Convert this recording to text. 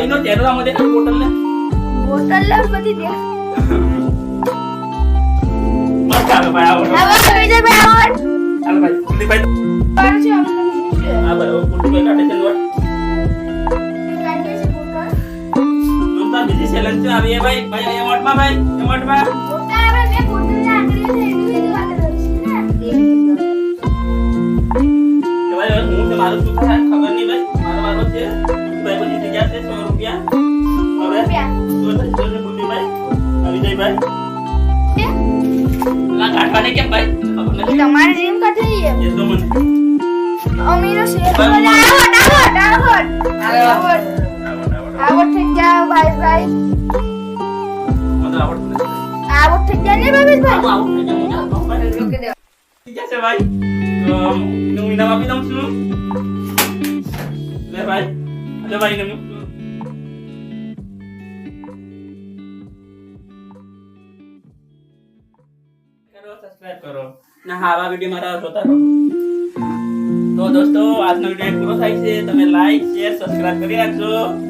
बहिण त्याला मध्ये बोटलला बोटलला मध्ये द्या। बस झालं बाय आवड चाल बाय कुठली बाय हा बरं कुठली बाय काटे चल तुमचा तो बिझी सेलनचे आम्ही बाई बाई ये मोठमा बाई ये मोठमा खबर नहीं भाई। मारो मारो કાઢવાને કેમ ભાઈ? તમારે જેમ કાઢી એ તો મને છે. ભાઈ, આવડ આવડ આવડ આવડ થઈ ગયા ભાઈ ભાઈ. આવડ થઈ ગયા ને ભાઈ? ભાઈ ભાઈ. ઠીક છે ભાઈ. તો હું ઇનામ આપી દઉં છું. લે ભાઈ. લે ભાઈ સબસ્ક્રાઇબ કરો. ને, હા, આવા વીડિયો મારા જોતા રહો. તો દોસ્તો, આજનો વીડિયો પૂરો થાય છે. તમે લાઈક શેર સબસ્ક્રાઇબ કરી રાખજો.